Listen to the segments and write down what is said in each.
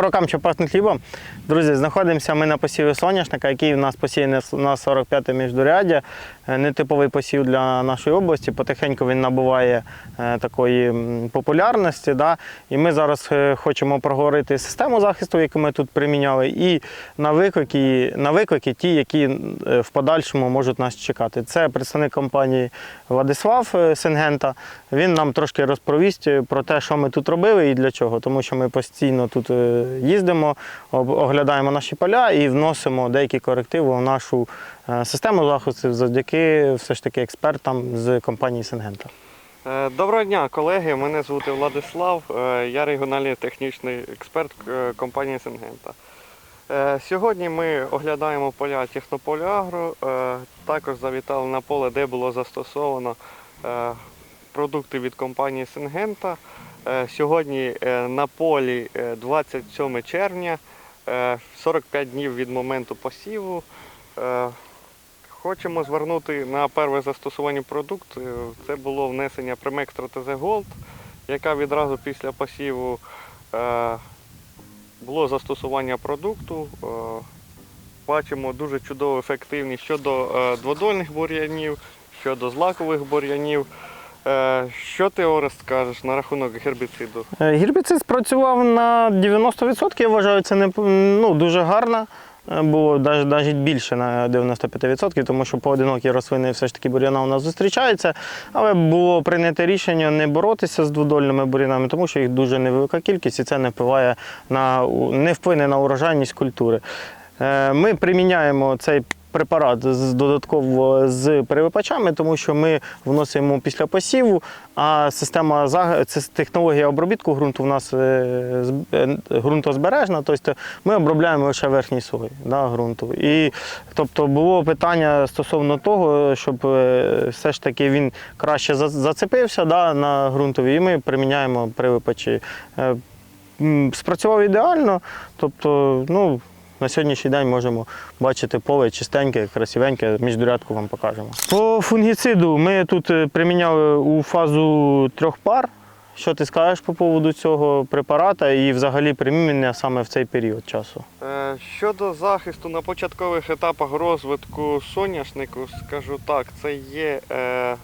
Рокам, що пахне хлібом. Друзі, знаходимося ми на посіві соняшника, який у нас посіяний на 45 міждуряддя. Е, Нетиповий посів для нашої області. Потихеньку він набуває е, такої популярності. Да? І ми зараз е, хочемо проговорити систему захисту, яку ми тут приміняли, і на виклики, на виклики ті, які в подальшому можуть нас чекати. Це представник компанії Владислав Сенгента. Він нам трошки розповість про те, що ми тут робили і для чого. Тому що ми постійно тут їздимо, оглядаємо наші поля і вносимо деякі корективи в нашу е, систему захисту завдяки все ж таки експертам з компанії Сенгента. Е, Доброго дня, колеги. Мене звати Владислав. Е, Я регіональний технічний експерт компанії Сингента. Сьогодні ми оглядаємо поля Технополя Також завітали на поле, де було застосовано продукти від компанії Сингента. Е, Сьогодні е, на полі е, 27 червня, е, 45 днів від моменту посіву. Хочемо звернути на перше застосування продукту. Це було внесення Primextra TZ Gold, яка відразу після посіву було застосування продукту. Бачимо дуже чудову ефективність щодо дводольних бур'янів, щодо злакових бур'янів. Е, що ти Орест скажеш на рахунок гербіциду? Е, Гербіцид спрацював на 90%, я вважаю, це не, ну, дуже гарно. Е, Було навіть, більше на 95%, тому що поодинокі рослини все ж таки бур'яна у нас зустрічаються. Але було прийнято рішення не боротися з дводольними бур'янами, тому що їх дуже невелика кількість і це не впливає на не вплине на урожайність культури. Ми приміняємо цей препарат з додатково з перевипачами, тому що ми вносимо після посіву, а система це технологія обробітку ґрунту в нас е, е, ґрунтозбережна, тобто ми обробляємо лише верхній слой да, ґрунту. І тобто було питання стосовно того, щоб е, все ж таки він краще зацепився да, на ґрунтові, і ми приміняємо привипачі. Спрацював ідеально, тобто, ну. На сьогоднішній день можемо бачити поле чистеньке, красивеньке, міждурядку вам покажемо. По фунгіциду ми тут е, приміняли у фазу трьох пар. Що ти скажеш по поводу цього препарата і взагалі примінення саме в цей період часу? Е, Щодо захисту на початкових етапах розвитку соняшнику, скажу так, це є е,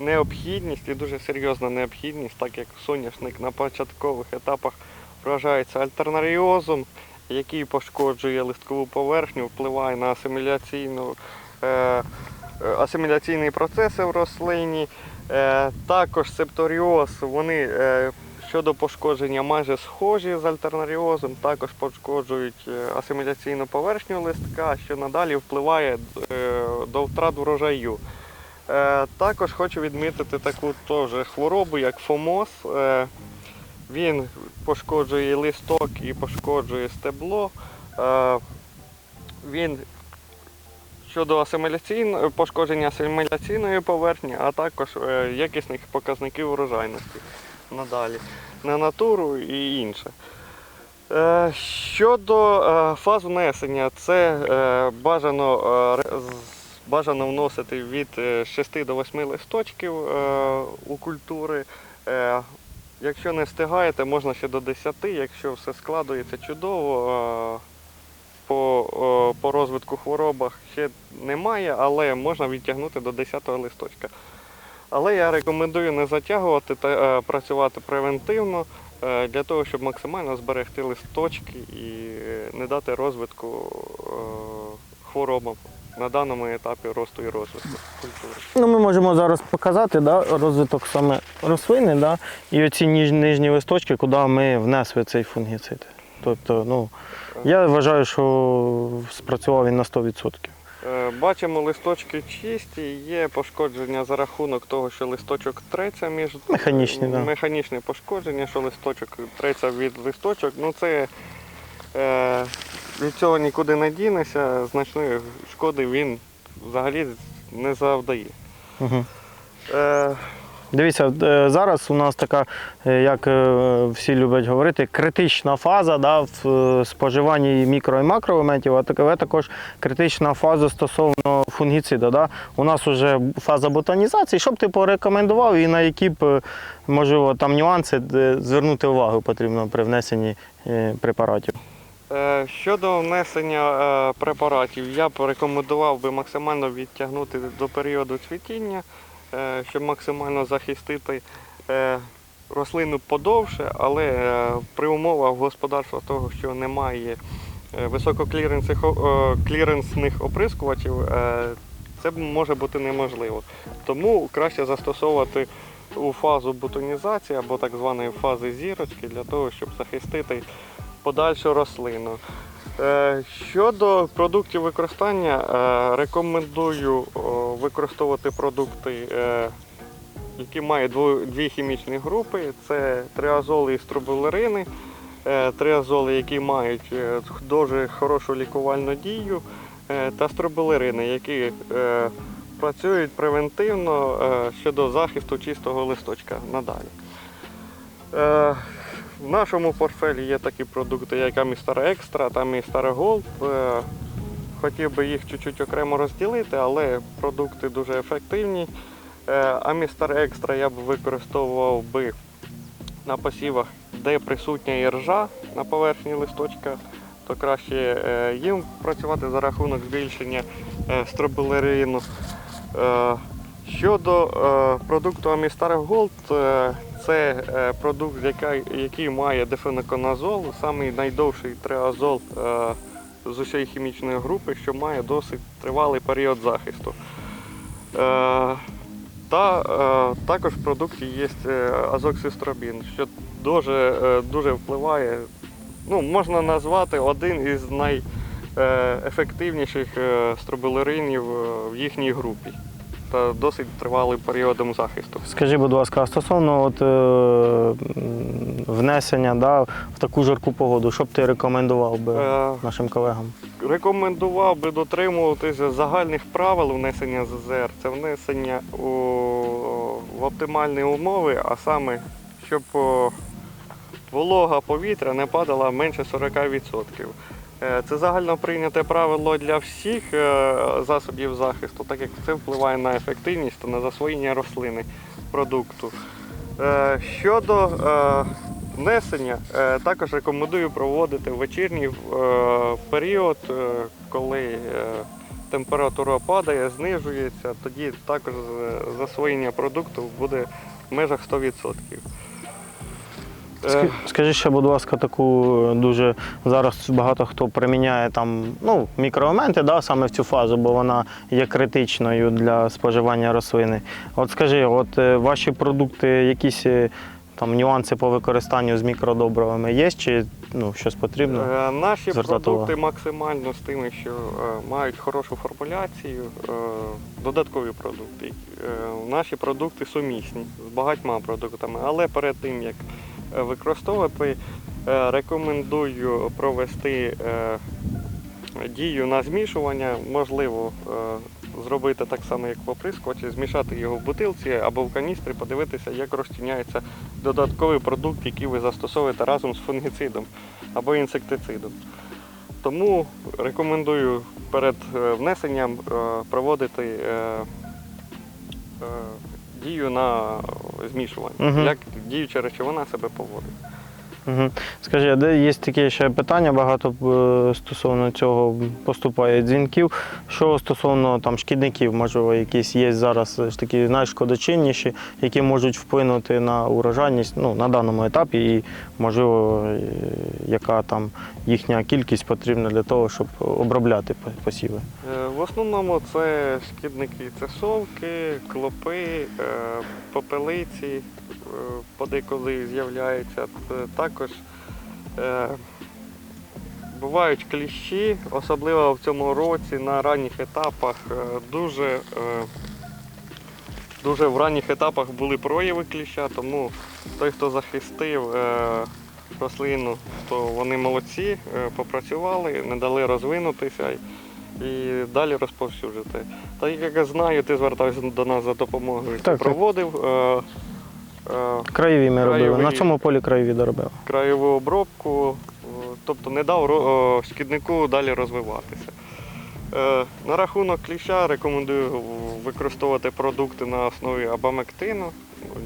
необхідність і дуже серйозна необхідність, так як соняшник на початкових етапах вражається альтернаріозом, який пошкоджує листкову поверхню, впливає на асиміляційну, е, е, асиміляційні процеси в рослині. Е, також септоріоз, вони е, щодо пошкодження майже схожі з альтернаріозом, також пошкоджують е, асиміляційну поверхню листка, що надалі впливає е, до втрат врожаю. Е, Також хочу відмітити таку теж хворобу, як фомоз. Е, Він пошкоджує листок і пошкоджує стебло. Е, Він щодо пошкодження асиміляційної поверхні, а також е, якісних показників урожайності надалі, на натуру і інше. Е, Щодо фаз внесення, це бажано, бажано вносити від е, 6 до 8 листочків у культури. Якщо не встигаєте, можна ще до 10, якщо все складується чудово. По, по розвитку хворобах ще немає, але можна відтягнути до 10 листочка. Але я рекомендую не затягувати та е, працювати превентивно е, для того, щоб максимально зберегти листочки і е, не дати розвитку хворобам на даному етапі росту і розвитку культури. Ну, ми можемо зараз показати да, розвиток саме рослини, да, і оці ніж, нижні листочки, куди ми внесли цей фунгіцид. Тобто, ну, я вважаю, що спрацював він на 100%. Е, Бачимо, листочки чисті, є пошкодження за рахунок того, що листочок треться між Механічні, да. механічне пошкодження, що листочок треться від листочок. Ну це е, від цього нікуди не дінеся, значної шкоди він взагалі не завдає. Угу. Е, Дивіться, е, зараз у нас така, е, як е, всі люблять говорити, критична фаза да, в споживанні мікро і макроелементів, а таке також критична фаза стосовно фунгіцида. Да. У нас вже фаза ботанізації. Що б ти порекомендував і на які б, можливо, там нюанси звернути увагу потрібно при внесенні препаратів. Е, Щодо внесення е, препаратів, я б рекомендував би максимально відтягнути до періоду цвітіння, е, щоб максимально захистити рослину подовше, але при умовах господарства того, що немає висококліренсних оприскувачів, це може бути неможливо. Тому краще застосовувати у фазу бутонізації або так званої фази зірочки для того, щоб захистити подальшу рослину. Е, Щодо продуктів використання, е, рекомендую використовувати продукти, е, які мають дві хімічні групи. Це триазоли і струбулерини. Триазоли, які мають дуже хорошу лікувальну дію, та струбулерини, які працюють превентивно щодо захисту чистого листочка надалі. Е, В нашому портфелі є такі продукти, як Амістар Екстра та Амістар Голд. Е, Хотів би їх чуть-чуть окремо розділити, але продукти дуже ефективні. Амістар Екстра я б використовував би на посівах, де присутня іржа на поверхні листочка, то краще е, їм працювати за рахунок збільшення е, стробулерину. Е, Щодо е, продукту Амістар Голд, е, це е, продукт, який, має дефеноконазол, самий найдовший триазол е, з усієї хімічної групи, що має досить тривалий період захисту. Е, та також в продукті є азоксистробін, що дуже, дуже впливає, ну, можна назвати один із найефективніших стробулеринів е, в їхній групі та досить тривалим періодом захисту. Скажи, будь ласка, а стосовно от, е, внесення да, в таку жарку погоду, що б ти рекомендував би Е, нашим колегам? Рекомендував би дотримуватися загальних правил внесення ЗЗР. Це внесення у, в оптимальні умови, а саме, щоб о, волога повітря не падала менше 40%. Е, Це загально прийняте правило для всіх е, засобів захисту, так як це впливає на ефективність та на засвоєння рослини продукту. Е, Щодо внесення, також рекомендую проводити вечірній період, коли температура падає, знижується, тоді також засвоєння продукту буде в межах 100%. Е, Ск- Скажи ще, будь ласка, таку е, дуже зараз багато хто приміняє там ну, мікроелементи да, саме в цю фазу, бо вона є критичною для споживання рослини. От скажи, от е, ваші продукти, якісь там нюанси по використанню з мікродобривами є, чи ну, щось потрібно? Наші продукти увагу? максимально з тими, що мають хорошу формуляцію, додаткові продукти. Наші продукти сумісні з багатьма продуктами, але перед тим як використовувати, е, рекомендую провести е, дію на змішування. Можливо, е, зробити так само, як в оприскувачі, змішати його в бутилці або в каністрі, подивитися, як розчиняється додатковий продукт, який ви застосовуєте разом з фунгіцидом або інсектицидом. Тому рекомендую перед внесенням проводити дію на змішування, угу. як діюча речовина себе поводить. Угу. Скажи, а де є таке ще питання, багато е, стосовно цього поступає дзвінків. Що стосовно там шкідників, можливо, якісь є зараз такі найшкодочинніші, які можуть вплинути на урожайність ну, на даному етапі, і можливо, е, яка там їхня кількість потрібна для того, щоб обробляти по- посіви. Е, В основному це шкідники, це совки, клопи, попелиці, подеколи з'являються. Також е, бувають кліщі, особливо в цьому році на ранніх етапах е, дуже, е, дуже в ранніх етапах були прояви кліща, тому той, хто захистив е, рослину, то вони молодці, е, попрацювали, не дали розвинутися і далі розповсюджити. Та як я знаю, ти звертався до нас за допомогою. Ти проводив е, Краєві ми робили. На цьому полі краєві доробили. краєву обробку, е, тобто не дав е, шкіднику далі розвиватися. На рахунок кліща рекомендую використовувати продукти на основі абамектину,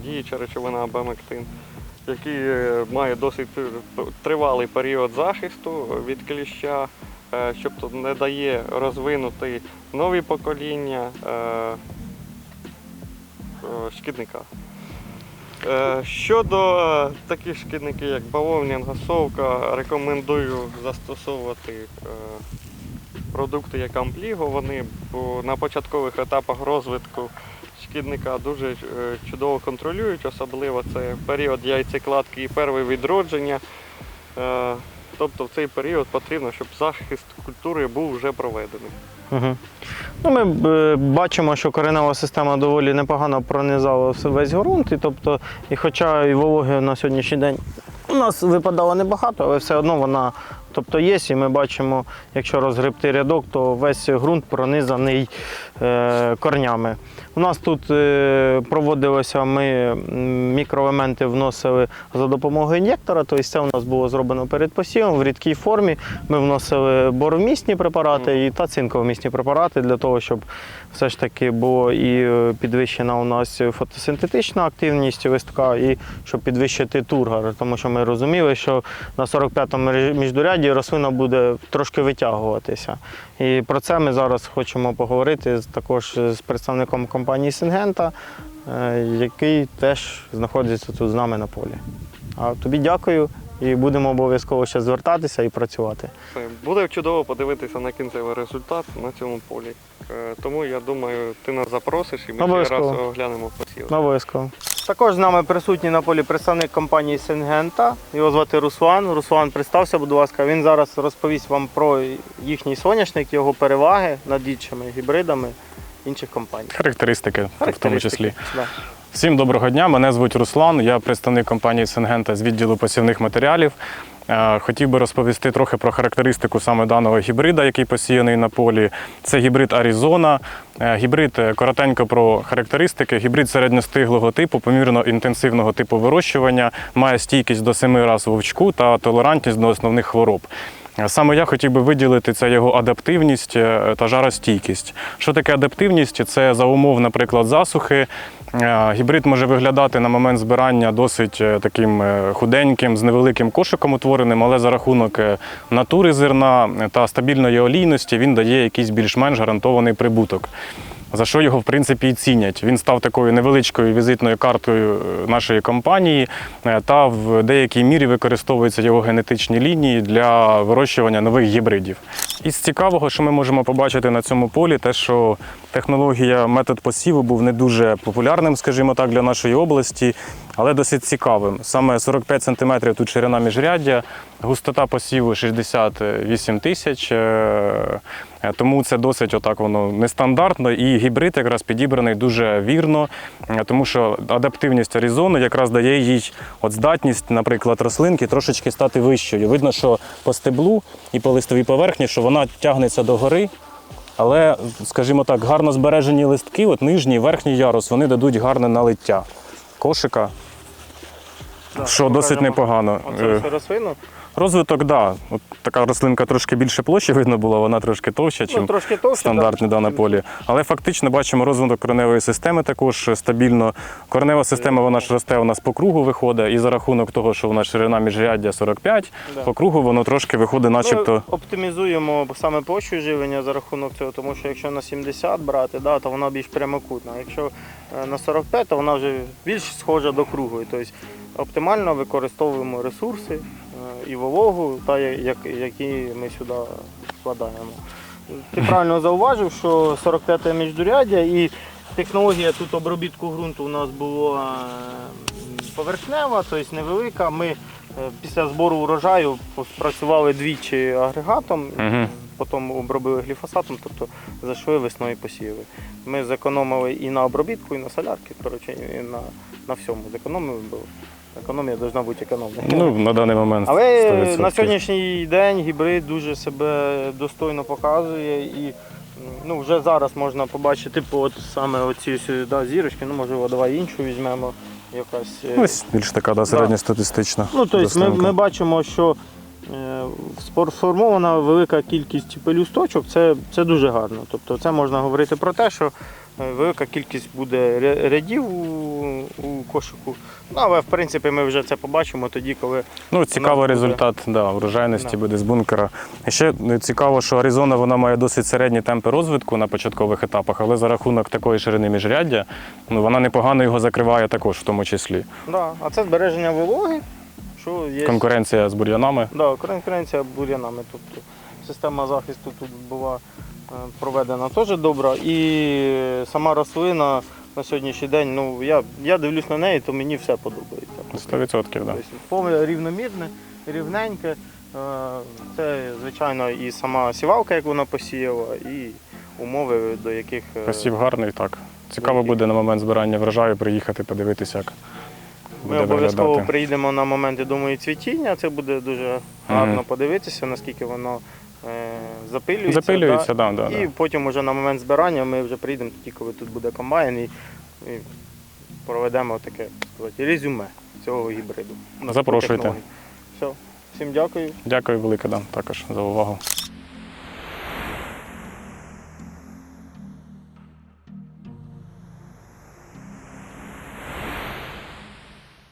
діюча речовина абамектин. який має досить тривалий період захисту від кліща, що тобто не дає розвинути нові покоління шкідника. Е, Щодо е, таких шкідників, як бавовняна совка, рекомендую застосовувати е, продукти як ампліго. Вони на початкових етапах розвитку шкідника дуже чудово контролюють, особливо це період яйцекладки і перше відродження. Тобто в цей період потрібно, щоб захист культури був вже проведений. Ну, ми е, бачимо, що коренева система доволі непогано пронизала весь ґрунт. І, тобто, і хоча і вологи на сьогоднішній день у нас випадало небагато, але все одно вона тобто, є. І ми бачимо, якщо розгребти рядок, то весь ґрунт пронизаний е, корнями. У нас тут е, проводилося, ми мікроелементи вносили за допомогою ін'єктора, тобто це у нас було зроблено перед посівом в рідкій формі. Ми вносили боровмісні препарати і та цинковмісні препарати для того, щоб все ж таки було і е, підвищена у нас фотосинтетична активність листка, і щоб підвищити тургор, тому що ми розуміли, що на 45-му ре- міждуряді рослина буде трошки витягуватися. І про це ми зараз хочемо поговорити також з представником компанії Сингента, який теж знаходиться тут з нами на полі. А тобі дякую і будемо обов'язково ще звертатися і працювати. Буде чудово подивитися на кінцевий результат на цьому полі. Е, Тому я думаю, ти нас запросиш і ми ще раз оглянемо посів. Обов'язково. Також з нами присутній на полі представник компанії Сингента. Його звати Руслан. Руслан, представся, будь ласка. Він зараз розповість вам про їхній соняшник, його переваги над іншими гібридами інших компаній. Характеристики, в тому числі. Да. Всім доброго дня. Мене звуть Руслан. Я представник компанії Сингента з відділу посівних матеріалів. Е, Хотів би розповісти трохи про характеристику саме даного гібрида, який посіяний на полі. Це гібрид Аризона. Е, Гібрид е, коротенько про характеристики. Гібрид середньостиглого типу, помірно інтенсивного типу вирощування, має стійкість до 7 раз вовчку та толерантність до основних хвороб. Саме я хотів би виділити це його адаптивність е, та жаростійкість. Що таке адаптивність? Це за умов, наприклад, засухи. Е, Гібрид може виглядати на момент збирання досить е, таким худеньким, з невеликим кошиком утвореним, але за рахунок натури зерна та стабільної олійності він дає якийсь більш-менш гарантований прибуток. За що його в принципі і цінять. Він став такою невеличкою візитною картою е, нашої компанії, е, та в деякій мірі використовуються його генетичні лінії для вирощування нових гібридів. Із цікавого, що ми можемо побачити на цьому полі, те, що технологія метод посіву був не дуже популярним, скажімо так, для нашої області, але досить цікавим. Саме 45 см тут ширина міжряддя, густота посіву 68 тисяч. е, Тому це досить отак воно нестандартно, і гібрид якраз підібраний дуже вірно, е, тому що адаптивність Аризони якраз дає їй от здатність, наприклад, рослинки трошечки стати вищою. Видно, що по стеблу і по листовій поверхні, що вона тягнеться догори. Але, скажімо так, гарно збережені листки, от нижній верхній ярус, вони дадуть гарне налиття кошика, що досить непогано. Оце Е, рослину. Розвиток, так. Да. От така рослинка трошки більше площі видно було, вона трошки товща, ніж Ну, трошки товще, стандартні да, на полі. Але фактично бачимо розвиток кореневої системи також стабільно. Коренева система вона ж росте у нас по кругу виходить, і за рахунок того, що вона ширина міжряддя 45, Да. по кругу воно трошки виходить, начебто. Ми оптимізуємо саме площу живлення за рахунок цього, тому що якщо на 70 брати, да, то вона більш прямокутна. Якщо е, на 45, то вона вже більш схожа до круглої. Тобто оптимально використовуємо ресурси е, і вологу, та, як, які ми сюди вкладаємо. Ти правильно зауважив, що 45 міждуряддя і технологія тут обробітку ґрунту у нас була е, поверхнева, тобто невелика. Ми е, після збору урожаю спрацювали двічі агрегатом, Мгм. потім обробили гліфосатом, тобто зайшли весною посіяли. Ми зекономили і на обробітку, і на солярки, коротше, і на, на всьому зекономили, бо економія повинна бути економною. Ну, на даний момент. Але 100%. на сьогоднішній день гібрид дуже себе достойно показує і ну, вже зараз можна побачити по от саме оці да, зірочки, ну можливо, давай іншу візьмемо якась. е, Ось більш така да, середньостатистична. Ну, тобто ми, ми бачимо, що е, сформована велика кількість пелюсточок, це, це дуже гарно. Тобто це можна говорити про те, що велика кількість буде рядів у- у кошику. Ну, але в принципі ми вже це побачимо тоді, коли Ну, цікавий буде. результат да, врожайності Да. буде з бункера. І ще е, цікаво, що Аризона вона має досить середні темпи розвитку на початкових етапах, але за рахунок такої ширини міжряддя ну, вона непогано його закриває також в тому числі. да, а це збереження вологи, що є Конкуренція з бур'янами. Да, конкуренція бур'янами. Тобто система захисту тут була е, проведена теж добра. І сама рослина на сьогоднішній день, ну я, я дивлюсь на неї, то мені все подобається. 100%, так. Да. Тобто поле рівномірне, рівненьке. Е, Це, звичайно, і сама сівалка, як вона посіяла, і умови, до яких е, Посів гарний, так. Цікаво буде на момент збирання врожаю приїхати, подивитися, як ми буде обов'язково виглядати. приїдемо на момент, я думаю, цвітіння. Це буде дуже гарно подивитися, наскільки воно е, запилюється. Запилюється, да. да, да, І да. потім уже на момент збирання ми вже приїдемо тоді, коли тут буде комбайн, і, і проведемо таке сказати, резюме цього гібриду. Запрошуйте. Все, всім дякую. Дякую велике да, також за увагу.